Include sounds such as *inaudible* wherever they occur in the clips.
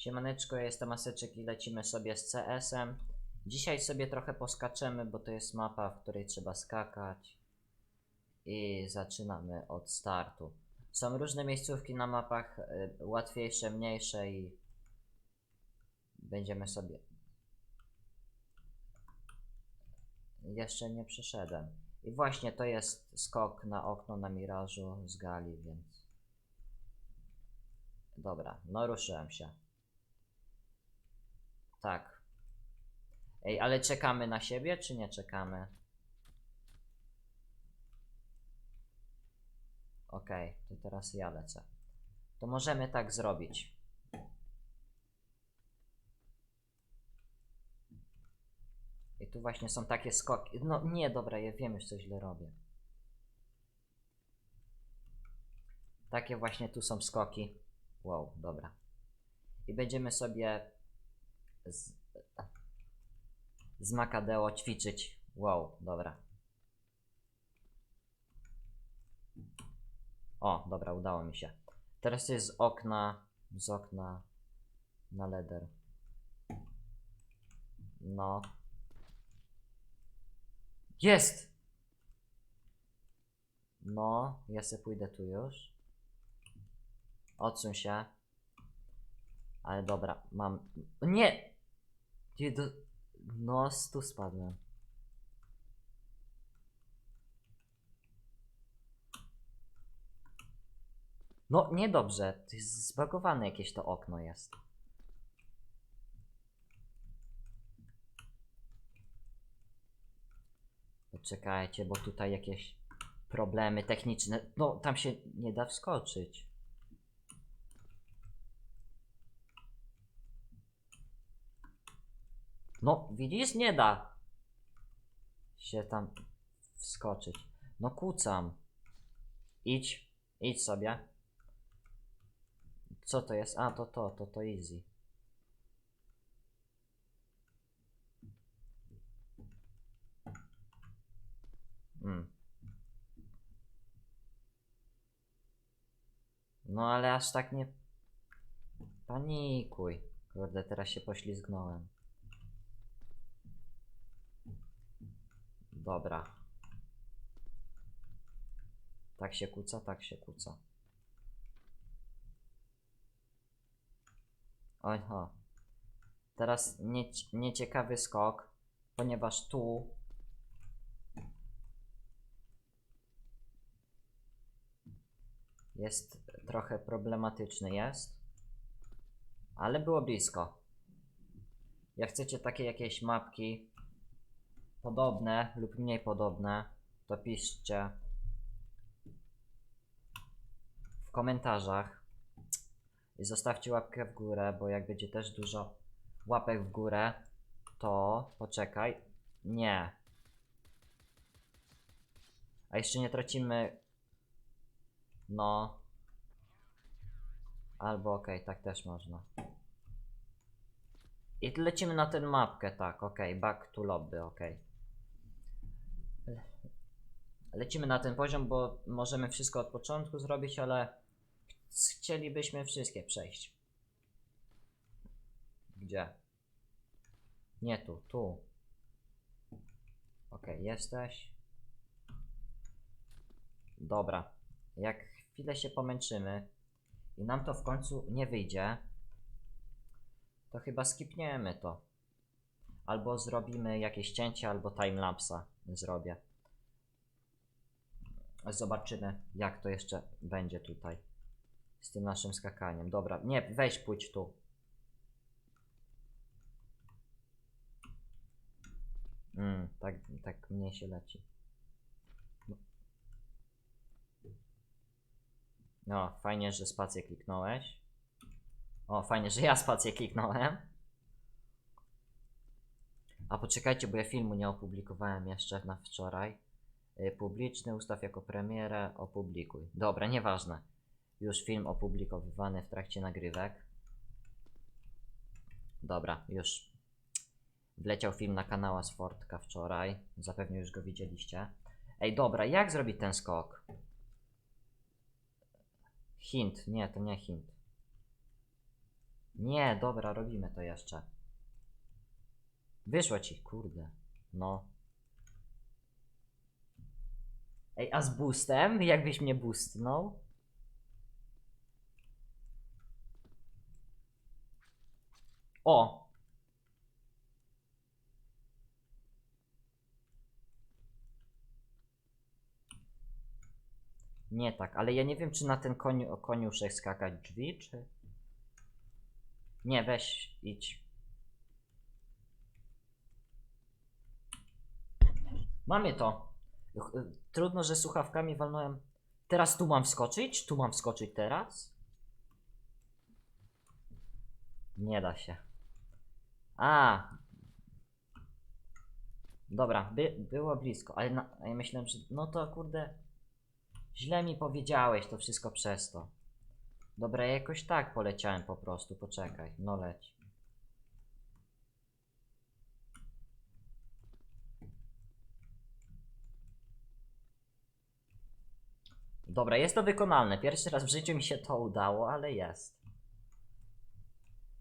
Siemaneczko, ja jestem Aseczek i lecimy sobie z CS-em. Dzisiaj sobie trochę poskaczemy, bo to jest mapa, w której trzeba skakać. I zaczynamy od startu. Są różne miejscówki na mapach, y, łatwiejsze, mniejsze i będziemy sobie. Jeszcze nie przeszedłem. I właśnie to jest skok na okno na mirażu z gali, więc. Dobra, no ruszyłem się. Tak. Ej, ale czekamy na siebie, czy nie czekamy? Okej, to teraz ja lecę. To możemy tak zrobić. I tu właśnie są takie skoki. No nie, dobra, ja wiem już co źle robię. Takie właśnie tu są skoki. Wow, dobra. I będziemy sobie z, z Macadeo ćwiczyć. Wow, dobra. O, dobra, udało mi się. Teraz jest z okna, z okna na leder. No. Jest! No, ja se pójdę tu już. Odsuń się. Ale dobra, mam. Nie! Do... No, tu spadłem. No, niedobrze. To jest zbagowane jakieś to okno jest. Poczekajcie, bo tutaj jakieś problemy techniczne. No, tam się nie da wskoczyć. No, widzisz, nie da się tam wskoczyć. No, kucam. Idź, idź sobie. Co to jest? A, to to, to to easy. Mm. No ale aż tak nie panikuj. Kurde, teraz się poślizgnąłem. Dobra. Tak się kuca, tak się. Oj, ho. Teraz nieci- nieciekawy skok, ponieważ tu jest trochę problematyczny jest, ale było blisko. Jak chcecie takie jakieś mapki podobne lub mniej podobne, to piszcie w komentarzach i zostawcie łapkę w górę, bo jak będzie też dużo łapek w górę, to poczekaj. Nie. A jeszcze nie tracimy. No. Albo okej, tak też można. I lecimy na tę mapkę, tak, okej, back to lobby, okej. Le- Lecimy na ten poziom, bo możemy wszystko od początku zrobić, ale ch- chcielibyśmy wszystkie przejść. Gdzie? Nie tu, tu. Okej, jesteś. Dobra. Jak chwilę się pomęczymy i nam to w końcu nie wyjdzie, to chyba skipniemy to. Albo zrobimy jakieś cięcie, albo timelapsa zrobię. Zobaczymy, jak to jeszcze będzie tutaj z tym naszym skakaniem. Dobra, nie, weź pójdź tu. Mm, tak, tak mnie się leci. No. Fajnie, że spację kliknąłeś. O, fajnie, że ja spację kliknąłem. A poczekajcie, bo ja filmu nie opublikowałem jeszcze na wczoraj. Y, Publiczny ustaw jako premierę, opublikuj. Dobra, nieważne. Już film opublikowywany w trakcie nagrywek. Dobra, już wleciał film na kanała z Fortka wczoraj. Zapewne już go widzieliście. Ej, dobra, jak zrobić ten skok? Hint, nie, to nie hint. Nie, dobra, robimy to jeszcze. Wyszło ci, kurde. No. Ej, a z boostem? Jakbyś mnie boostnął? O! Nie tak, ale ja nie wiem, czy na ten koniu, koniuszek skakać drzwi, czy... Nie, weź, idź. Mamy to. Y, Trudno, że słuchawkami walnąłem. Teraz tu mam wskoczyć? Tu mam wskoczyć teraz? Nie da się. A. Dobra, by, było blisko, ale na, ja myślałem, że no to kurde. Źle mi powiedziałeś to wszystko przez to. Dobra, ja jakoś tak poleciałem po prostu, poczekaj, no leć. Dobra, jest to wykonalne. Pierwszy raz w życiu mi się to udało, ale jest.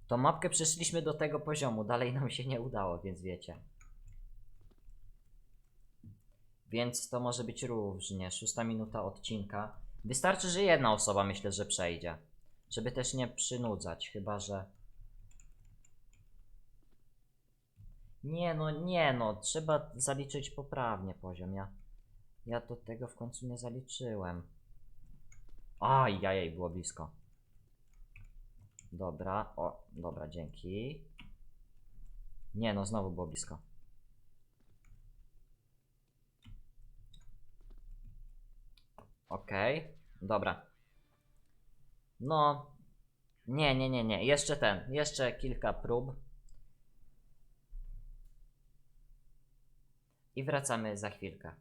Tą mapkę przeszliśmy do tego poziomu, dalej nam się nie udało, więc wiecie. Więc to może być różnie. Szósta minuta odcinka. Wystarczy, że jedna osoba myślę, że przejdzie. Żeby też nie przynudzać, chyba że. Nie no, nie no, trzeba zaliczyć poprawnie poziom. Ja, ja do tego w końcu nie zaliczyłem. Aj, jajej, było blisko. Dobra, o, dobra, dzięki. Nie no, znowu było blisko. Okej, dobra. No, nie, nie, nie, nie, jeszcze ten, jeszcze kilka prób. I wracamy za chwilkę.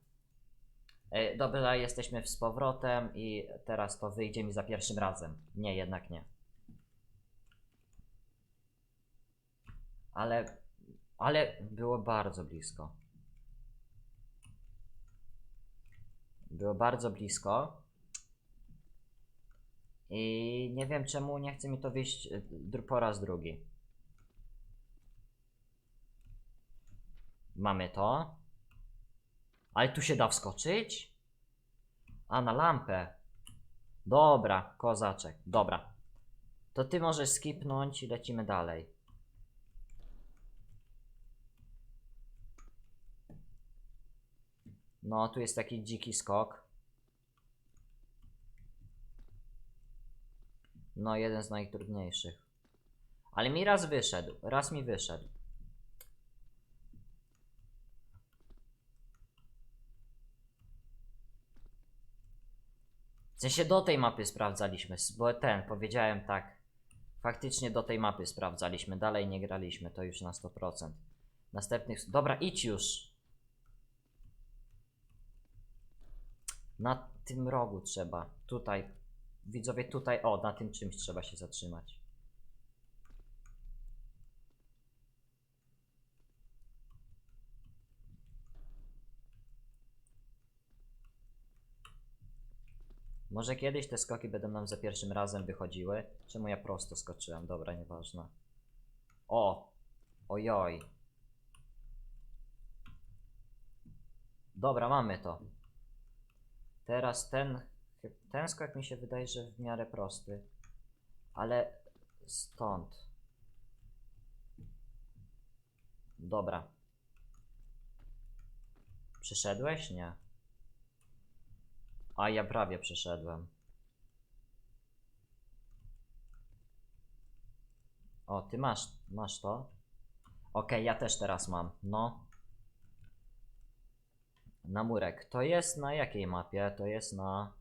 E, Dobra, jesteśmy z powrotem i teraz to wyjdzie mi za pierwszym razem. Nie, jednak nie. Ale, ale było bardzo blisko. Było bardzo blisko. I nie wiem czemu nie chce mi to wyjść dr- po raz drugi. Mamy to. Ale tu się da wskoczyć? A, na lampę. Dobra, kozaczek. Dobra. To ty możesz skipnąć i lecimy dalej. No, tu jest taki dziki skok. No, jeden z najtrudniejszych. Ale mi raz wyszedł. Raz mi wyszedł. W sensie do tej mapy sprawdzaliśmy, bo ten, powiedziałem tak. Faktycznie do tej mapy sprawdzaliśmy, dalej nie graliśmy, to już na 100%. Następnych. Dobra, idź już. Na tym rogu trzeba. Tutaj. Widzowie, tutaj. O, na tym czymś trzeba się zatrzymać. Może kiedyś te skoki będą nam za pierwszym razem wychodziły. Czemu ja prosto skoczyłem? Dobra, nieważne. O! Ojoj. Dobra, mamy to. Teraz ten, ten skok mi się wydaje, że w miarę prosty. Ale stąd. Dobra. Przyszedłeś? Nie. A ja prawie przeszedłem. O, ty masz, masz to? Okej, ja też teraz mam. No. Na murek. To jest na jakiej mapie? To jest na.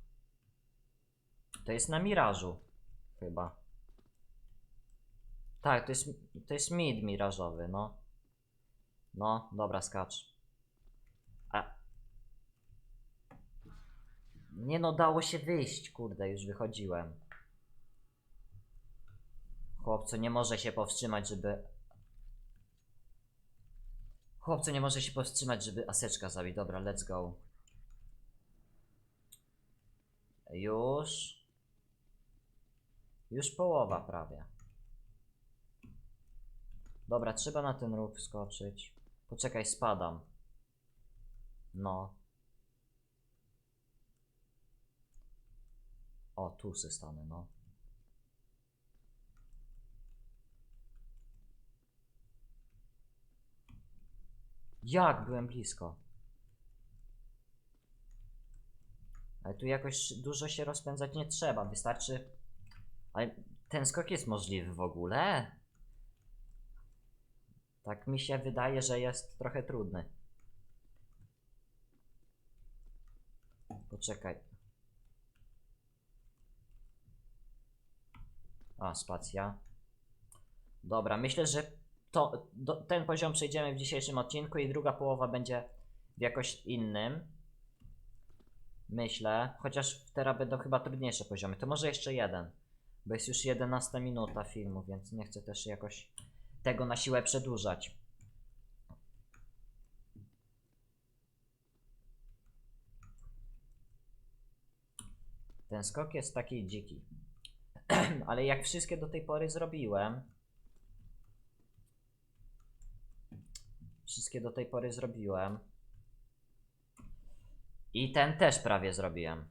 To jest na mirażu. Chyba. Tak, to jest, to jest mid mirażowy, no. No, dobra, skacz. A. Nie no, dało się wyjść, kurde, już wychodziłem. Chłopco nie może się powstrzymać, żeby... Chłopco nie może się powstrzymać, żeby aseczka zabić. Dobra, let's go. Już. Już połowa prawie. Dobra, trzeba na ten róg wskoczyć. Poczekaj, spadam. No. O, tu se stanę, no. Jak byłem blisko? Ale tu jakoś dużo się rozpędzać nie trzeba, wystarczy. Ale ten skok jest możliwy w ogóle? Tak mi się wydaje, że jest trochę trudny. Poczekaj. A, spacja. Dobra, myślę, że to, do, ten poziom przejdziemy w dzisiejszym odcinku i druga połowa będzie w jakoś innym. Myślę, chociaż teraz będą chyba trudniejsze poziomy. To może jeszcze jeden, bo jest już 11 minuta filmu, więc nie chcę też jakoś tego na siłę przedłużać. Ten skok jest taki dziki. *clears throat* Ale jak wszystkie do tej pory zrobiłem, wszystkie do tej pory zrobiłem. I ten też prawie zrobiłem.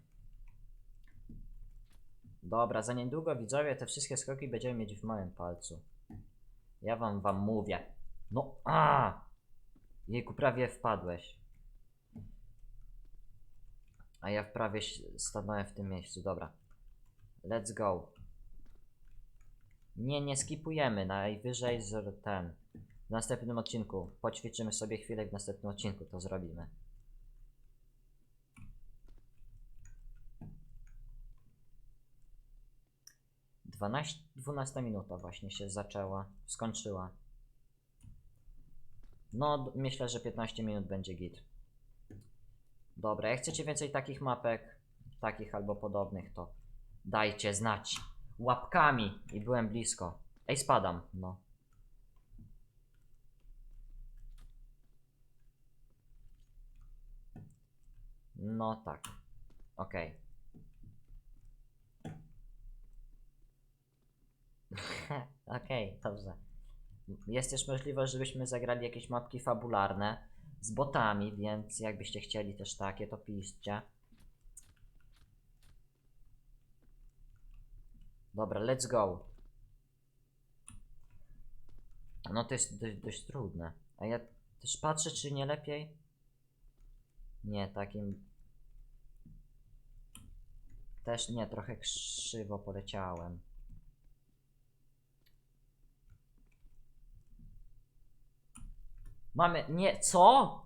Dobra, za niedługo widzowie te wszystkie skoki będziemy mieć w małym palcu. Ja wam wam mówię. No a! Jejku, prawie wpadłeś. A ja prawie stanąłem w tym miejscu, dobra. Let's go. Nie, nie skipujemy, najwyżej z ten. W następnym odcinku. Poćwiczymy sobie chwilę w następnym odcinku to zrobimy. Dwanaście, 12 minuta właśnie się zaczęła, skończyła. No, myślę, że 15 minut będzie git. Dobra, jak chcecie więcej takich mapek, takich albo podobnych, to dajcie znać. Łapkami i byłem blisko. Ej, spadam, no. No tak. Okej. *laughs* Okej, dobrze. Jest też możliwość, żebyśmy zagrali jakieś mapki fabularne z botami, więc jakbyście chcieli też takie, to piszcie. Dobra, let's go. No to jest dość, dość trudne. A ja też patrzę, czy nie lepiej. Nie, takim. Też nie, trochę krzywo poleciałem. Mamy. Nie, co?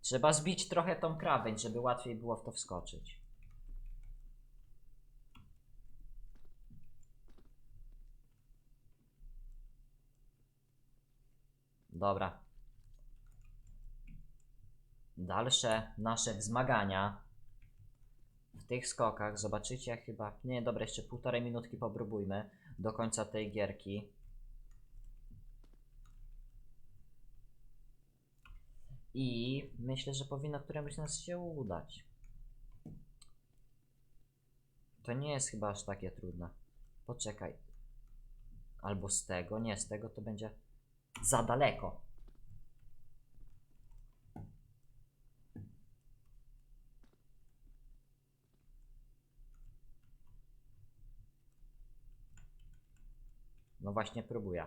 Trzeba zbić trochę tą krawędź, żeby łatwiej było w to wskoczyć. Dobra. Dalsze nasze wzmagania w tych skokach. Zobaczycie chyba. Nie, dobra, jeszcze półtorej minutki popróbujmy do końca tej gierki. I myślę, że powinno któremuś nas się udać. To nie jest chyba aż takie trudne. Poczekaj. Albo z tego, nie, z tego to będzie za daleko. No właśnie próbuję.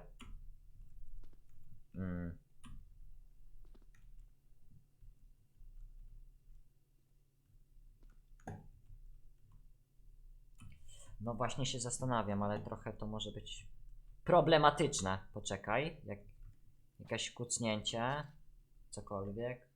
Mm. No właśnie się zastanawiam, ale trochę to może być problematyczne. Poczekaj, jak jakieś kucnięcie, cokolwiek.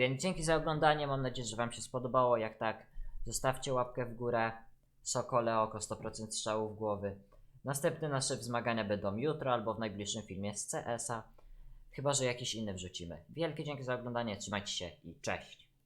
Więc dzięki za oglądanie, mam nadzieję, że Wam się spodobało. Jak tak, zostawcie łapkę w górę. Sokole oko 100% strzałów głowy. Następne nasze wzmagania będą jutro albo w najbliższym filmie z CS-a. Chyba, że jakiś inny wrzucimy. Wielkie dzięki za oglądanie, trzymajcie się i cześć.